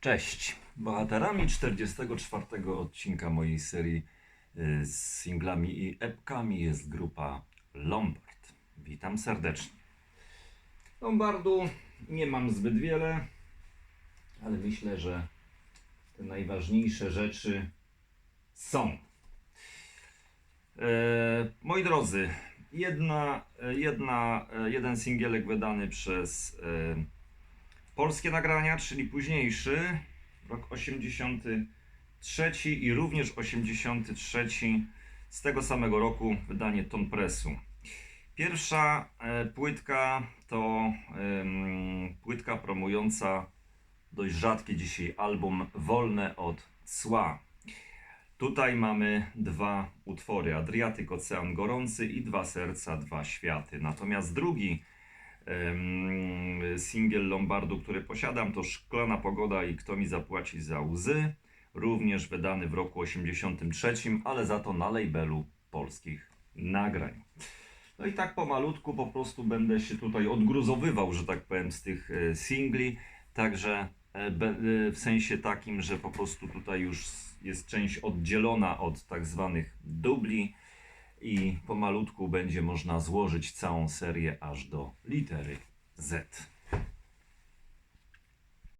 Cześć! Bohaterami 44 odcinka mojej serii y, z singlami i epkami jest grupa Lombard. Witam serdecznie. Lombardu nie mam zbyt wiele, ale myślę, że te najważniejsze rzeczy są. E, moi drodzy, jedna, jedna, e, jeden singielek wydany przez e, polskie nagrania, czyli późniejszy, rok 83 i również 83 z tego samego roku wydanie Ton Pressu. Pierwsza e, płytka to płytka promująca dość rzadki dzisiaj album Wolne od cła. Tutaj mamy dwa utwory: Adriatyk, Ocean Gorący i Dwa Serca, Dwa Światy. Natomiast drugi singiel Lombardu, który posiadam, to Szklana Pogoda i Kto mi zapłaci za łzy. Również wydany w roku 83, ale za to na labelu polskich nagrań. No i tak pomalutku po prostu będę się tutaj odgruzowywał, że tak powiem, z tych e, singli. Także e, e, w sensie takim, że po prostu tutaj już jest część oddzielona od tak zwanych dubli i pomalutku będzie można złożyć całą serię aż do litery Z.